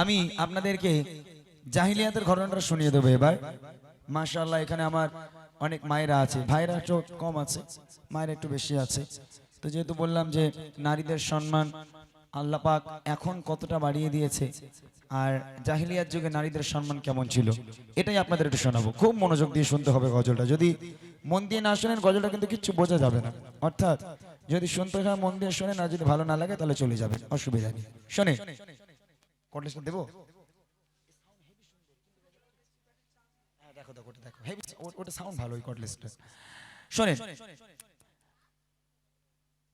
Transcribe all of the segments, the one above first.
আমি আপনাদেরকে জাহিলিয়াতের ঘটনাটা শুনিয়ে দেবো এবার। মাশাআল্লাহ, এখানে আমার অনেক মায়েরা আছে। ভাইরা একটু কম আছে, মায়েরা একটু বেশি আছে। তো যেহেতু বললাম যে নারীদের সম্মান আল্লাহ পাক এখন কতটা বাড়িয়ে দিয়েছে, আর জাহিলিয়ার যুগে নারীদের সম্মান কেমন ছিল, এটাই আপনাদের একটু শোনাবো। খুব মনোযোগ দিয়ে শুনতে হবে গজলটা। যদি মন দিয়ে না শোনেন, গজলটা কিন্তু কিচ্ছু বোঝা যাবে না। অর্থাৎ যদি শুনতে হয়, মন দিয়ে শোনেন, আর যদি ভালো না লাগে, তাহলে চলে যাবে অসুবিধা নেই। শোনে দেবো হ্যাঁ, দেখো দেখো ওটা দেখো। হেভি ওটা সাউন্ড ভালো ওই কটলেসটা শোনেন।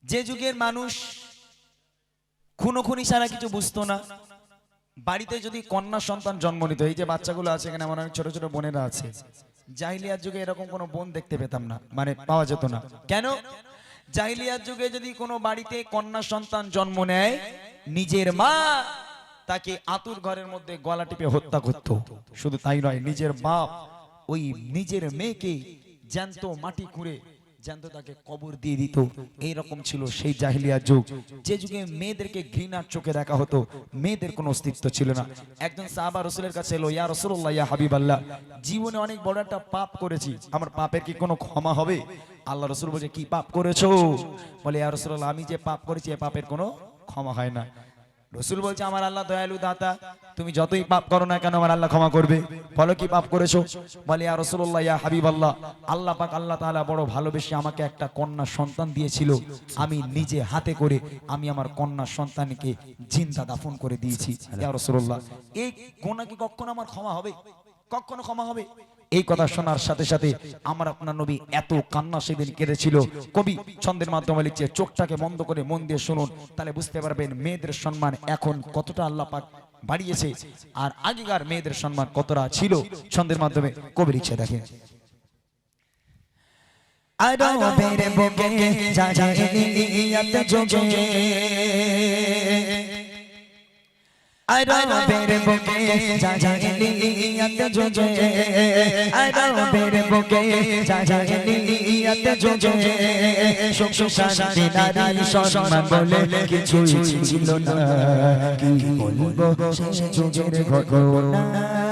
যে যুগের মানুষ খুনো খুনি ছাড়া কিছু বুঝতো না বাড়িতে যদি কন্যা সন্তান জন্ম নিত এই যে বাচ্চাগুলো আছে এখানে আমার অনেক ছোট ছোট বোনেরা আছে জাহিলিয়ার যুগে এরকম কোনো বোন দেখতে পেতাম না মানে পাওয়া যেত না। কেন? জাহিলিয়ার যুগে যদি কোনো বাড়িতে কন্যা সন্তান জন্ম নেয় নিজের মা তাকে আতুর ঘরের মধ্যে গলা টিপে হত্যা করত। শুধু তাই নয়, নিজের বাপ ওই নিজের মেয়েকে জ্যান্ত মাটি খুঁড়ে জ্যান্ত তাকে কবর দিয়ে দিত। এই রকম ছিল সেই জাহিলিয়া যুগ। যে যুগে মেয়েদেরকে ঘৃণার চোখে দেখা হতো, মেয়েদের কোনো অস্তিত্ব ছিল না। একজন সাহাবা রসুলের কাছে এলো, ইয়া রসুল্লাহ ইয়া হাবিবাল্লাহ, জীবনে অনেক বড় একটা পাপ করেছি। আমার পাপের কি কোনো ক্ষমা হবে? আল্লাহ রসুল বলছে, কি পাপ করেছ? বলে, ইয়া রসুল্লাহ আমি যে পাপ করেছি, এ পাপের কোনো ক্ষমা হয় না। রসুল বলছে, আমার আল্লাহ দয়ালু দাতা, তুমি যতই পাপ করো না কেন আমার আল্লাহ ক্ষমা করবে? বলো কি পাপ করেছ? বলে, ইয়া রসুল্লাহ ইয়া হাবিব আল্লাহ আল্লাহ পাক আল্লাহ তাআলা বড় ভালোবেসে আমাকে একটা কন্যা সন্তান দিয়েছিল। আমি নিজে হাতে করে আমি আমার কন্যা সন্তানকে জিন্দা দাফন করে দিয়েছি। ইয়া রসুল্লাহ এই গোনা কি কখনো আমার ক্ষমা হবে? কখনো ক্ষমা হবে? এই কথা শোনার সাথে সাথে আমার আপনার নবী এত কান্না সেদিন কেঁদেছিল কবি ছন্দের মাধ্যমে লিখছে চোখটাকে বন্ধ করে মন দিয়ে শুনুন তাহলে বুঝতে পারবেন মেয়েদের সম্মান এখন কতটা আল্লাহ পাক বাড়িয়েছে আর আগেকার মেয়েদের সম্মান কতটা ছিল ছন্দের মাধ্যমে কবি লিখছে দেখেন আরবের বুকে জাহিলিয়াত যুগে আরবের বুকে জাহিলিয়াত যুগে আরবের বুকে জাহিলিয়াত যুগে সুখ শান্তি নারী সম্মান বলে কিছু ছিল না কি বলব সে যুগের ঘটনা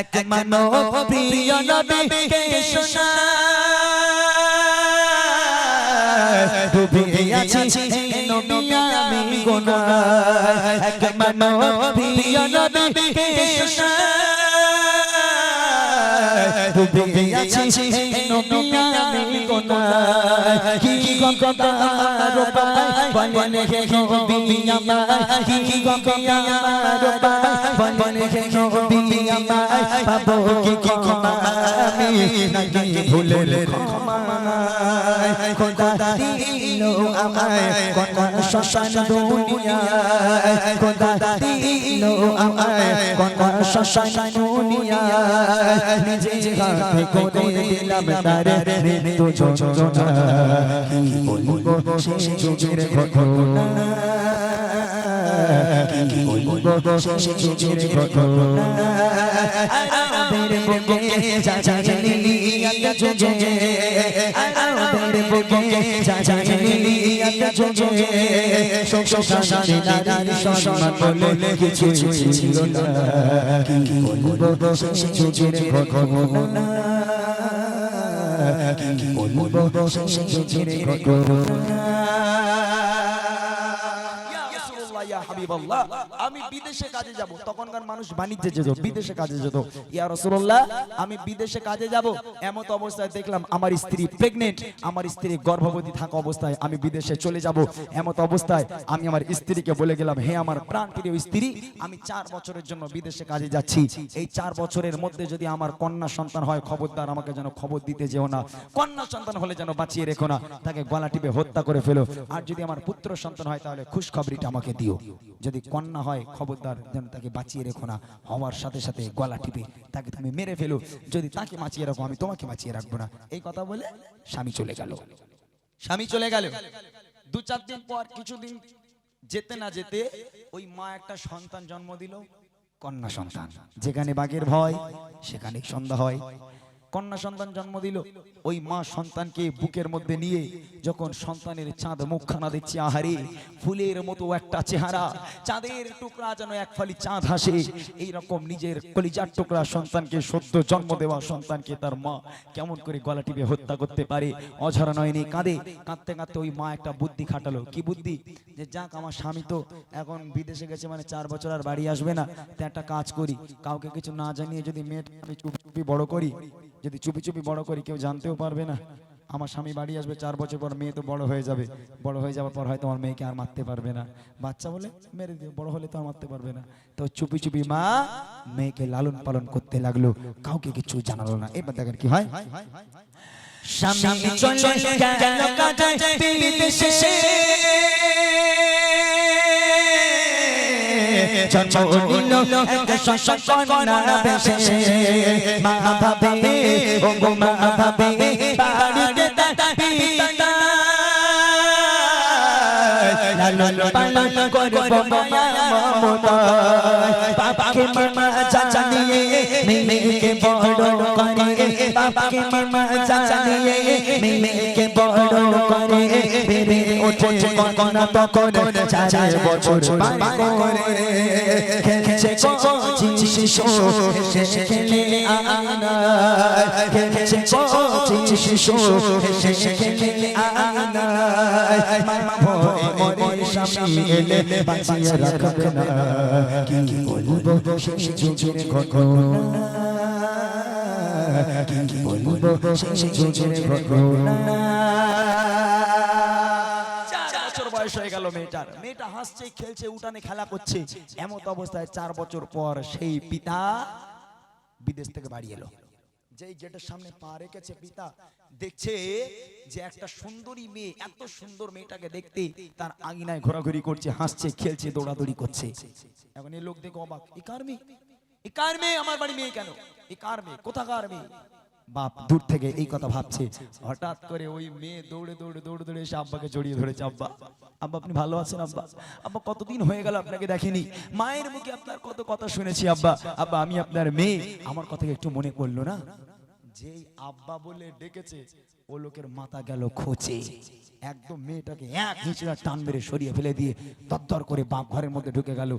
এক মানব প্রিয় নবী কে শোনা। ডুবে আছি আমি গোনা এক মানব প্রিয় নবী কে শোনা। ডুবে আছি আমি গোনা কি গঙ্গা আমার পায় বলে হে নবী আমার কি গঙ্গা আমার পায় বলে হে নবী আমার কি ক্ষমা আমি নাকি ভুলের ক্ষমা খোদা দিল আমায় কোন শ্মশান দুনিয়ায় খোদা দিল আমায় কোন শ্মশান দুনিয়ায় নিজে হাতে করে দিলাম তারে মৃত্যু যন্ত্রণা কি বলব সে যুগের ঘটনা কি বলব সে যুগের ঘটনা ছিল না কি বলব সে যুগের ঘটনা ইয়া রাসূলুল্লাহ, ইয়া হাবিবাল্লাহ, আমি বিদেশে কাজে যাব। তখনকার মানুষ বাণিজ্যে যেত বিদেশে কাজে যেত। ইয়া রসুল্লাহ আমি বিদেশে কাজে যাব। এমত অবস্থায় দেখলাম আমার স্ত্রী প্রেগনেন্ট আমার স্ত্রী গর্ভবতী থাকা অবস্থায় আমি বিদেশে চলে যাব। এমত অবস্থায় আমি আমার স্ত্রীকে বলে গেলাম হে আমার প্রাণ প্রিয় স্ত্রী আমি চার বছরের জন্য বিদেশে কাজে যাচ্ছি। এই চার বছরের মধ্যে যদি আমার কন্যা সন্তান হয় খবরদার আমাকে যেন খবর দিতে যেও না। কন্যা সন্তান হলে যেন বাঁচিয়ে রেখো না। তাকে গলা টিপে হত্যা করে ফেলো। আর যদি আমার পুত্র সন্তান হয় তাহলে খুশখবরিটা আমাকে দিও। যদি কন্যা হয়, খবরদার, যেন তাকে বাঁচিয়ে রেখো না, হওয়ার সাথে সাথে গলা টিপে তাকে তুমি মেরে ফেলো। যদি তাকে বাঁচিয়ে রাখো, আমি তোমাকে বাঁচিয়ে রাখব না। এই কথা বলে স্বামী চলে গেল। স্বামী চলে গেল। দু চার দিন পর কিছুদিন যেতে না যেতে ওই মা একটা সন্তান জন্ম দিল, কন্যা সন্তান। যেখানে বাঘের ভয় সেখানে সন্ধ্যা হয়। কন্যা সন্তান জন্ম দিল। ওই মা সন্তানকে বুকের মধ্যে নিয়ে যখন সন্তানের চাঁদ মুখখানা দেখছি, আহারে, ফুলের মতো একটা চেহারা, চাঁদের টুকরা যেন এক ফালি চাঁদ হাসে এই রকম নিজের কলিজার টুকরা সন্তানকে, সদ্য জন্ম দেওয়া সন্তানকে তার মা কেমন করে গলা টিপে হত্যা করতে পারে, অঝরা নয়নি কাঁদে, কাঁদতে কাঁদতে ওই মা একটা বুদ্ধি খাটালো। কি বুদ্ধি? যে যাক আমার স্বামী তো এখন বিদেশে গেছে মানে চার বছর আর বাড়ি আসবে না, তো একটা কাজ করি, কাউকে কিছু না জানিয়ে যদি মেয়ে আমি চুপি চুপি বড় করি যদি চুপি চুপি বড় করি কেউ জানতেও পারবে না। আমার স্বামী বাড়ি আসবে চার বছর পর মেয়ে তো বড় হয়ে যাবে। বড় হয়ে যাওয়ার পর হয়তো আমার মেয়েকে আর মারতে পারবে না। বাচ্চা বলে মেরে দিও বড় হলে তো আর মারতে পারবে না। তো চুপি চুপি মা মেয়েকে লালন পালন করতে লাগল। কাউকে কিছু জানালো না। এবার দেখেন কি হয়। স্বামী চলে গেল কাজে বিদেশে জন্ম নিল এক সন্তান বেশে মা ভাবে, ও গো মা ভাবে, বাড়িতে পিতা লালন পালন করব মমতা বাবাকে মামা চাচা নিয়ে মেয়েকে বড় করে। মামা চাচা নিয়ে মেয়েকে বড় করে। বেড়ে ওঠে কনা তখন চার বছর পার করে। খেলছে কচি শিশু, হেসে খেলে আনা খেলছে কচি শিশু, হেসে খেলে আনা মামা ভয় মরে স্বামী এলে বাঁচিয়ে রাখবে না। কি বলব সেই যুগের ঘটনা? চার বছর পর সেই পিতা বিদেশ থেকে বাড়ি এলো। যেই গেটের সামনে পা রেখেছে পিতা, দেখছে যে একটা সুন্দরী মেয়ে, এত সুন্দর মেয়েটাকে দেখতে তার আঙিনায় ঘোরাঘুরি করছে, হাসছে, খেলছে, দৌড়াদৌড়ি করছে। এখন এই লোক দেখো অবাক, এ কার মেয়ে? কার মেয়ে, আমার বাড়ি মেয়ে কেন? এ কার মেয়ে, কোথাকার মেয়ে? বাপ দূর থেকে এই কথা ভাবছে। হঠাৎ করে ওই মেয়ে দৌড়ে দৌড়ে দৌড়ে দৌড়ে এসে আব্বাকে জড়িয়ে ধরেছে। আব্বা আব্বা আপনি ভালো আছেন আব্বা? আব্বা কতদিন হয়ে গেল আপনাকে মায়ের মুখে আপনার কত কথা শুনেছি আব্বা। আব্বা, আমি আপনার মেয়ে। আমার কথা একটু মনে পড়ল না? যেই আব্বা বলে ডেকেছে, ও লোকের মাথা গেল খোঁচে। একদম মেয়েটাকে এক হিঁচড়া টান মেরে সরিয়ে ফেলে দিয়ে দরদর করে বাপ ঘরের মধ্যে ঢুকে গেল।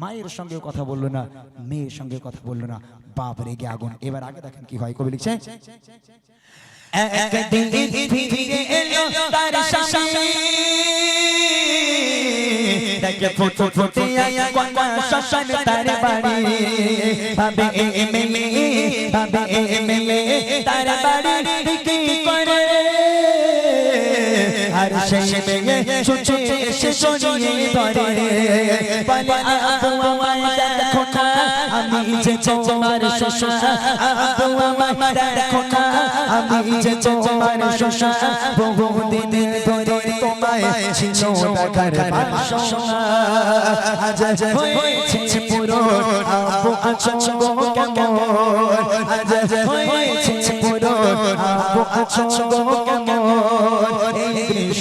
মায়ের সঙ্গে কথা বলল না, মেয়ের সঙ্গে কথা বলল না। বাপ রেগে আগুন। এবার আগে দেখেন কি হয়। কবি লিখছে তার স্বামী। দেখে ফুট ফুটে আয়া কন্যা শ্মশান তার বাড়ি। ভাবে এ মেলে ভাবে এ তার বাড়ি। কি করে? আর সেই মেয়ে ছুটে এসে সরিয়ে ধরে বলে আপু আমায় দেখো আমি যে তোমার শ্বশুর আপু দেখো না আমি যে তোমার শ্বশুর বহু দিন ধরে তোমায় ছিল দেখার বাসনা আজ আজ হয়েছে পুরো আপু আছো কেমন আজ আজ হয়েছে পুরো আপু আছো কেমন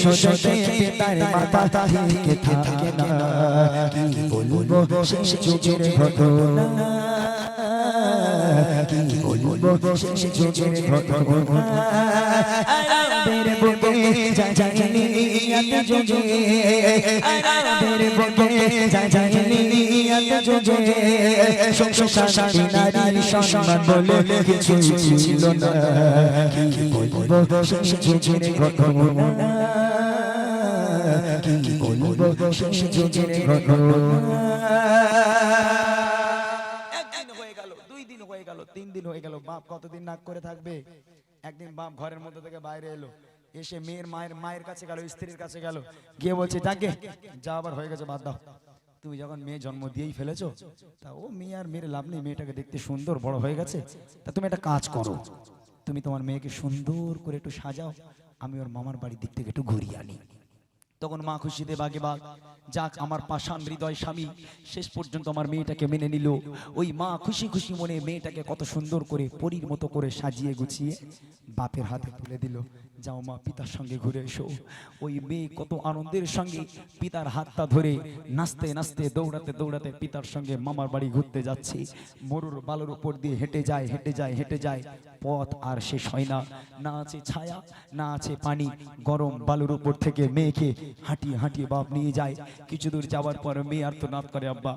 এই তার মাথা থেকে থাকে না কি বলব সেই যুগের ঘটনা কি বলব সেই যুগের ঘটনা আরামের বুকে জাজানি এত যুগে আরামের বুকে জাজানি এত যুগে সংসার নারীর সম্মান বলে কিছু ছিল না কি বলব সেই যুগের ঘটনা সেই যুগের একদিন হয়ে গেল দুই দিন হয়ে গেল তিন দিন হয়ে গেল বাপ কতদিন নাক করে থাকবে? একদিন বাপ ঘরের মধ্যে থেকে বাইরে এলো এসে মেয়ের মায়ের মায়ের কাছে গেল স্ত্রীর কাছে গেল গিয়ে বলছে যাকে যা আবার হয়ে গেছে বাদ দাও। তুমি যখন মেয়ে জন্ম দিয়েই ফেলেছো তা ও মেয়ে আর মেয়ের লাভ নেই মেয়েটাকে দেখতে সুন্দর বড় হয়ে গেছে। তা তুমি একটা কাজ করো তুমি তোমার মেয়েকে সুন্দর করে একটু সাজাও আমি ওর মামার বাড়ির দিক থেকে একটু ঘুরিয়ে আনি। তখন মা খুশিতে বাগে বাগ, যাক আমার পাষাণ হৃদয় স্বামী, শেষ পর্যন্ত আমার মেয়েটাকে মেনে নিল। ওই মা খুশি খুশি মনে মেয়েটাকে কত সুন্দর করে পরীর মতো করে সাজিয়ে গুছিয়ে বাপের হাতে তুলে দিল। যাও মা, পিতার সঙ্গে ঘুরে এসো। ওই মেয়ে কত আনন্দের সঙ্গে পিতার হাতটা ধরে নাচতে নাচতে দৌড়াতে দৌড়াতে পিতার সঙ্গে মামার বাড়ি ঘুরতে যাচ্ছে। মরুর বালুর উপর দিয়ে হেঁটে যায় হেঁটে যায় হেঁটে যায়। পথ আর শেষ হয় না। না আছে ছায়া, না আছে পানি। গরম বালুর উপর থেকে মেয়েকে হাঁটিয়ে হাঁটিয়ে বাপ নিয়ে যায়। কিছু দূর যাওয়ার পর মেয়ে আর তো নাত করে, আব্বা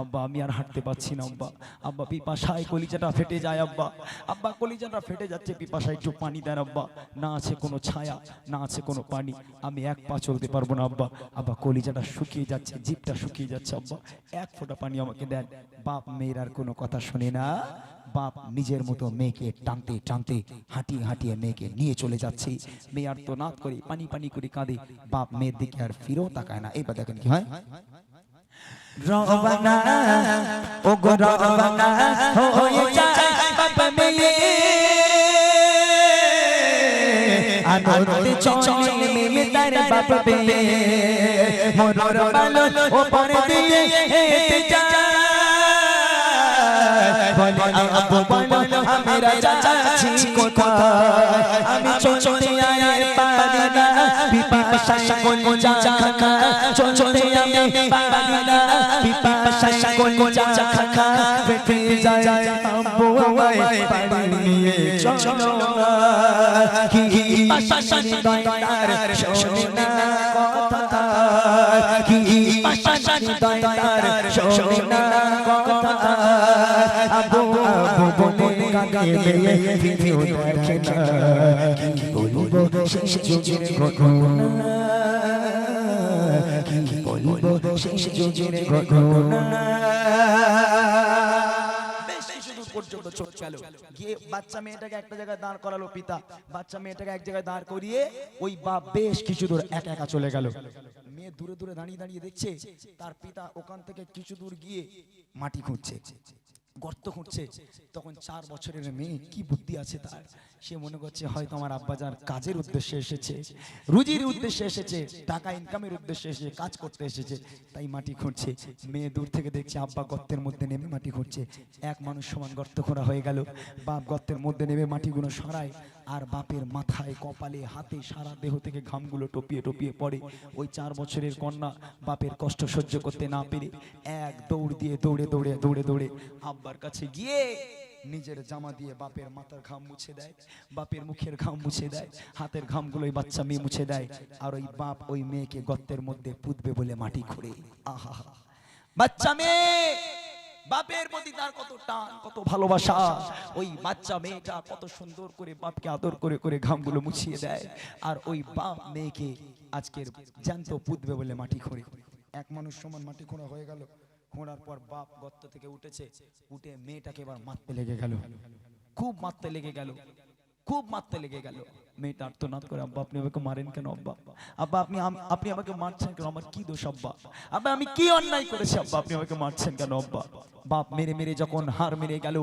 আব্বা, আমি আর হাঁটতে পারছি না, আব্বা। আব্বা, পিপাসায় কলিজাটা ফেটে যায়, আব্বা। আব্বা, কলিজাটা ফেটে যাচ্ছে, পিপাসায় একটু পানি দেন, আব্বা। না আছে কোনো ছায়া, না আছে কোনো পানি। আমি এক পা চলতে পারব না, আব্বা। আব্বা, কলিজাটা শুকিয়ে যাচ্ছে জিপটা শুকিয়ে যাচ্ছে, আব্বা। এক ফোঁটা পানি আমাকে দেন। বাপ, মেয়ের আর কোনো কথা শুনে না। বাপ নিজের মতো মেয়েকে টানতে টানতে, হাঁটিয়ে হাঁটিয়ে মেয়েকে নিয়ে চলে যাচ্ছে। মেয়ে আর তো নাত করে, পানি পানি করে কাঁদে। বাপ মেয়ের দিকে আর ফিরেও তাকায় না। এবার দেখেন কি হয়? রবানা ও গো রবানা যায় বাবা মেয়ে। আনন্দে চলে মেয়ে তার বাবা বে মোর বালো ও পরে দিয়ে হেঁটে যায়। বলে আব্বু বলো আমরা যাচ্ছি কোথায়? আমি চলতে আয় পারি না পিপাসা কোন জাখা চলতে আমি পারি না পিপাসা কোন জাখা ফেটে যায় আব্বু আমায় পারি নিয়ে চলো কি কি পাশা দয়ার শোনে কথা। কি পাশা দয়ার শোনে বাচ্চা মেয়েটাকে একটা জায়গায় দাঁড় করালো পিতা। বাচ্চা মেয়েটাকে এক জায়গায় দাঁড় করিয়ে ওই বাপ বেশ কিছু দূর একা একা চলে গেল। মেয়ে দূরে দূরে দাঁড়িয়ে দাঁড়িয়ে দেখছে, তার পিতা ওখান থেকে কিছু দূর গিয়ে মাটি খুঁজছে। গর্ত খুঁজছে তখন চার বছরের মেয়ে কি বুদ্ধি আছে তার? সে মনে করছে হয়তো আমার আব্বাজান কাজের উদ্দেশ্যে এসেছে, রুজির উদ্দেশ্যে এসেছে, টাকা ইনকামের উদ্দেশ্যে এসেছে, কাজ করতে এসেছে, তাই মাটি খুঁড়ছে। মেয়ে দূর থেকে দেখছে আব্বা গর্তের মধ্যে নেমে মাটি খুঁড়ছে। এক মানুষ সমান গর্ত খোঁড়া হয়ে গেল। বাপ গর্তের মধ্যে নেমে মাটিগুলো সরায় আর বাপের মাথায়, কপালে, হাতে সারা দেহ থেকে ঘামগুলো টপিয়ে টপিয়ে পড়ে। ওই চার বছরের কন্যা বাপের কষ্ট সহ্য করতে না পেরে এক দৌড় দিয়ে দৌড়ে দৌড়ে দৌড়ে দৌড়ে আব্বার কাছে গিয়ে নিজের জামা দিয়ে বাপের মাথার ঘাম মুছে দেয়, বাপের মুখের ঘাম মুছে দেয়, হাতের ঘামগুলো ওই বাচ্চা মেয়ে মুছে দেয়, আর ওই বাপ ওই মেয়েকে গর্তের মধ্যে পুঁতবে বলে মাটি খুঁড়ে। আহা বাচ্চা মেয়ে, বাপের প্রতি তার কত টান, কত ভালোবাসা। ওই বাচ্চা মেয়েটা কত সুন্দর করে বাপকে আদর করে করে ঘামগুলো মুছিয়ে দেয়, আর ওই বাপ মেয়েকে আজকের জ্যান্ত পুঁতবে বলে মাটি খোঁড়ে। এক মানুষ সমান মাটি খোঁড়া হয়ে গেল। খোঁড়ার পর বাপ গর্ত থেকে উঠেছে, উঠে মেয়েটাকে এবার মারতে লেগে গেল। খুব মারতে লেগে গেল। খুব মারতে লেগে গেল। মেয়েটা আর্তনাদ করে, আব্বা, আপনি আমাকে মারেন কেন, আব্বা? আব্বা, আপনি আপনি আমাকে মারছেন কেন? আমার কি দোষ, আব্বা? আব্বা, আমি কি অন্যায় করেছি, আব্বা? আপনি আমাকে মারছেন কেন, আব্বা? বাপ মেরে মেরে যখন হার মেরে গেল,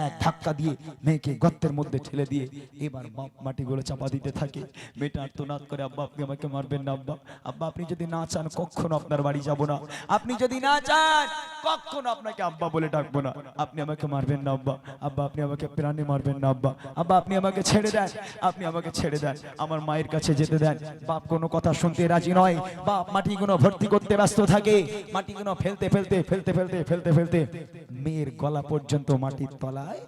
এক ধাক্কা দিয়ে মেয়েকে গর্তের মধ্যে ঠেলে দিয়ে এবার বাপ মাটিগুলো চাপা দিতে থাকে। মেয়েটা আর্তনাদ করে, আব্বা, আপনি আমাকে মারবেন না, আব্বা। আব্বা, আপনি যদি না চান, কখনো আপনার বাড়ি যাব না। আপনি যদি না চান, কখনো আপনাকে আব্বা বলে ডাকবো না। আপনি আমাকে মারবেন না, আব্বা। আব্বা, আপনি আমাকে প্রাণে মারবেন না, আব্বা। আব্বা, আপনি আমাকে ছেড়ে দেন। আপনি আমাকে ছেড়ে দেন আমার মায়ের কাছে যেতে দেন বাপ কোনো কথা শুনতে রাজি নয়। বাপ মাটিগুলো ভর্তি করতে ব্যস্ত থাকে। মাটিগুলো ফেলতে ফেলতে ফেলতে ফেলতে ফেলতে ফেলতে মেয়ের গলা পর্যন্ত মাটির তলায়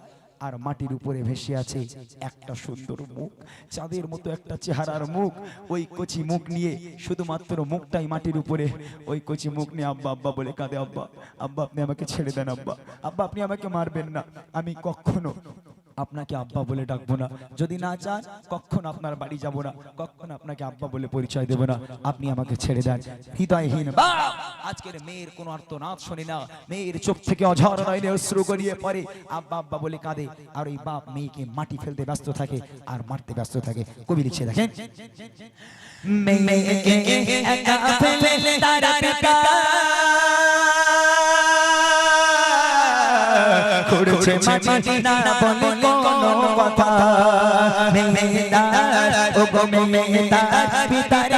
আর মাটির উপরে ভেসে আছে একটা সুন্দর মুখ, চাঁদের মতো একটা চেহারার মুখ। ওই কচি মুখ নিয়ে শুধুমাত্র মুখটাই মাটির উপরে। ওই কচি মুখ নিয়ে আব্বা আব্বা বলে কাঁদে, আব্বা আব্বা, আপনি আমাকে ছেড়ে দেন, আব্বা। আব্বা, আপনি আমাকে মারবেন না। আমি কখনো আপনাকে আব্বা বলে ডাকবো না। যদি না চান কখনো আপনার বাড়ি যাব না। কখনো আপনাকে আব্বা বলে পরিচয় দেব না। আপনি আমাকে ছেড়ে দেন। হৃদয়হীন! আজকের মেয়ের কোনো আর্তনাদ শোনে না। মেয়ের চোখ থেকে অঝর নয়নে অশ্রু গড়িয়ে পড়ে। আব্বা আব্বা বলে কাঁদে। আর ওই বাপ মেয়েকে মাটি ফেলতে ব্যস্ত থাকে আর মারতে ব্যস্ত থাকে। কবি লিখছে, দেখেন। মেয়েকে একা মাটি না বলে কথা মেহতার ও গো মেহতার পিতার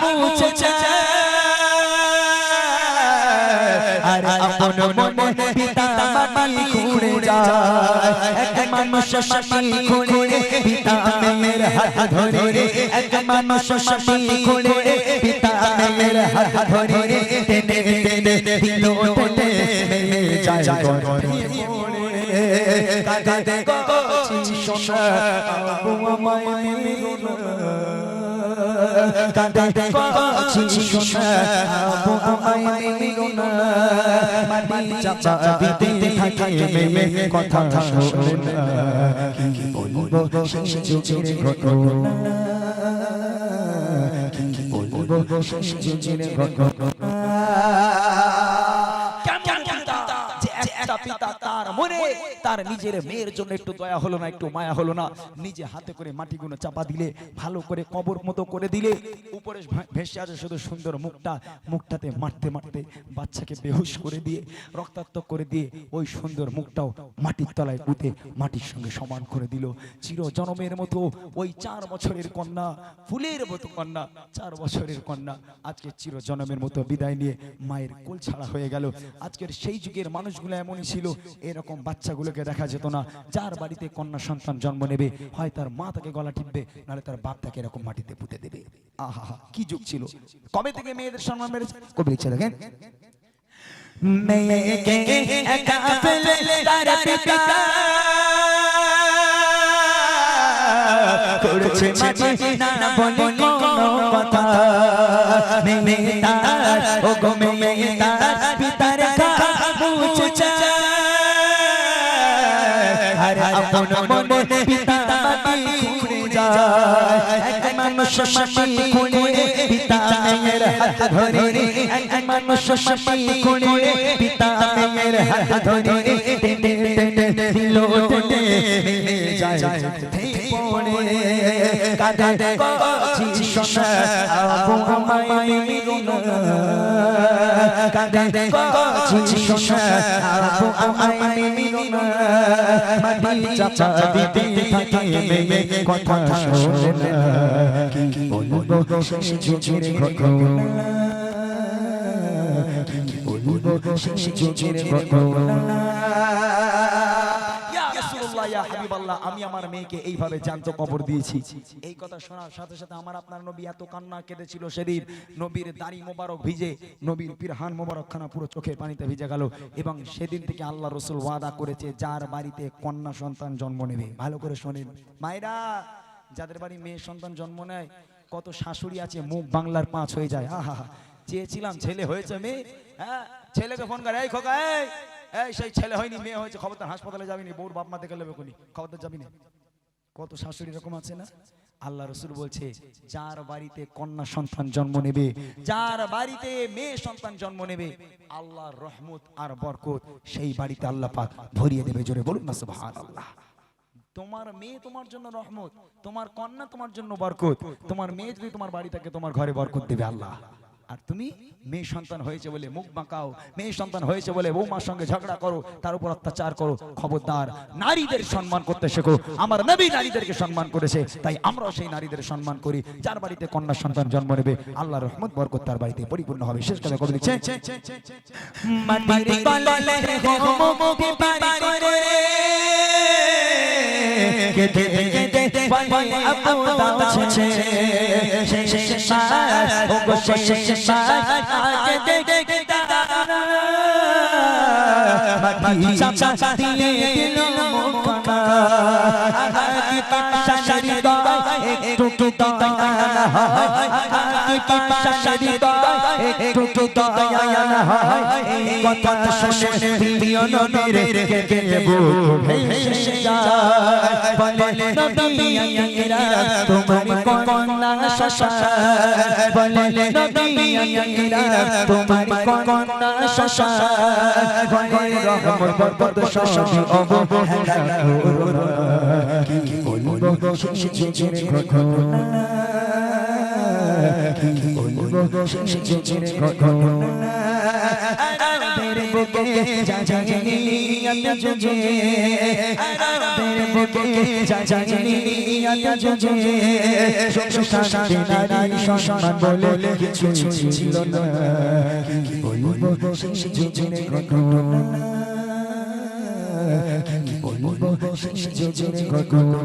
মুছে আর আপন মনে পিতা মাটি খুঁড়ে যায়। এক মানুষ মাটি খুঁড়ে, পিতা মেয়ের হাত ধরে এক মানুষ মাটি খুঁড়ে, পিতা মেয়ের হাত ধরে টেনে টেনে দিল টেনে যায় যায় কাঁদে, গো সোনা আবু আমায় কথা পিতা তার মনে, তার নিজের মেয়ের জন্য একটু দয়া হলো না, একটু মায়া হলো না। নিজে হাতে করে মাটিগুলো চাপা দিলে, ভালো করে কবর মতো করে দিলে। উপরে ভেসে আছে শুধু সুন্দর মুখটা, মুখটাতে মারতে মারতে বাচ্চাকে বেহুশ করে দিয়ে, রক্তাক্ত করে দিয়ে ওই সুন্দর মুখটাও মাটির তলায় পুঁতে মাটির সঙ্গে সমান করে দিল। চির জনমের মতো ওই চার বছরের কন্যা, ফুলের মতো কন্যা, চার বছরের কন্যা। আজকে চির জনমের মতো বিদায় নিয়ে মায়ের কোল ছাড়া হয়ে গেল। আজকের সেই যুগের মানুষগুলো এমনই ছিল, এরকম বাচ্চাগুলোকে দেখা যেত না। যার বাড়িতে কন্যা সন্তান জন্ম নেবে, হয় তার মা তাকে গলা টিপবে, নাহলে তার বাপ তাকে এরকম মাটিতে পুঁতে দেবে। আহা কি যুগ ছিল। কবে থেকে মেয়েদের সম্মান বেড়েছে? কবি লিখছে দেখেন কথা। মেয়ে তার আপন মনে পিতা মাটি খুঁড়ে যায়। এক মানুষ মাটি খুঁড়ে পিতা মেয়ের হাত ধরে মানুষ মাটি খুঁড়ে পিতা মেয়ের হাত ধরে টেনে টেনে দিল টেনে যায় পড়ে। কাঁদে কচি সোনা আবু আমায় মিলো কাঁদে কচি সোনা আবু আমায় মিলো মাটি চাপা দিতে থাকে মেয়ে কথা শোনে কি বলব সেই যুগের ঘটনা কি বলব সেই যুগের ঘটনা আমি আমার মেয়েকে এইভাবে জ্যান্ত কবর দিয়েছি। এই কথা শোনার সাথে সাথে আমার আপনার নবী এত কান্না কেঁদেছিল সেদিন। নবীর দাড়ি মোবারক ভিজে, নবীর পিরহান মোবারক খানা পুরো চোখের পানিতে ভিজে গেল এবং সেদিন থেকে আল্লাহ রসুল ওয়াদা করেছে, যার বাড়িতে কন্যা সন্তান জন্ম নেবে। ভালো করে শোনেন। মায়েরা, যাদের বাড়ি মেয়ে সন্তান জন্ম নেয় কত শাশুড়ি আছে, মুখ বাংলার পাঁচ হয়ে যায়। আহা চেয়েছিলাম, ছেলে হয়েছে মেয়ে। হ্যাঁ ছেলেকে ফোন করে, এই খোকা, এই এই, সেই ছেলে হয়নি, মেয়ে হয়েছে, খবরদার হাসপাতালে যাবিনি, বউর বাপ মা দেখে নেবে কোনি খবরদার যাবি না কত শাশুড়ি এরকম আছে না? আল্লাহ রসুল বলছে, যার বাড়িতে কন্যা সন্তান জন্ম নেবে, যার বাড়িতে মেয়ে সন্তান জন্ম নেবে, আল্লাহর রহমত আর বরকত সেই বাড়িতে আল্লাহ পাক ভরিয়ে দেবে। জোরে বলুন না, সুবহানাল্লাহ। তোমার মেয়ে তোমার জন্য রহমত, তোমার কন্যা তোমার জন্য বরকত, তোমার মেয়ে যদি তোমার বাড়ি থাকে, তোমার ঘরে বরকত দেবে আল্লাহ। আর তুমি মেয়ে সন্তান হয়েছে বলে মুখ বাঁকাও মেয়ে সন্তান হয়েছে বলে বৌমার সঙ্গে ঝগড়া করো তার উপর অত্যাচার করো খবরদার নারীদের সম্মান করতে শেখো আমার নবী নারীদেরকে সম্মান করেছে তাই আমরাও সেই নারীদের সম্মান করি যার বাড়িতে কন্যা সন্তান জন্ম নেবে আল্লাহ রহমত বরকত তার বাড়িতে পরিপূর্ণ হবে শেষ কথা কবি লিখছে কেটে কেটে বলে আপু দাও ছে ছে ছে ও গো ছে ছে মার মাটি চাচা দিয়ে দিল মুখনা আগে পাশা শাড়ি একটু একটু দয়া। হয়? পাশা শাড়ি একটু একটু দয়া কথা শুনে প্রিয় নবীর কে কে বুক ভেসে যায়। বলে নবী তোমার কন্যা শশা। বলে নবী তোমার কন্যা শশা। বলে রহমত বরকত শশা অবহেলা কি বলব সেই যুগের ঘটনা কি বলব সেই যুগের ঘটনা আরবের বুকে জাজানিয়াত জুজে আরবের বুকে জাজানিয়াত জুজে সুখ শান্তি নারী সম্মান বলে কিছু ছিল না কি বলব সেই জুজে ঘটনা বলব জুজে ঘটনা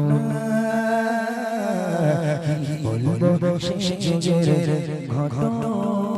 বলব সেই ঘটনা।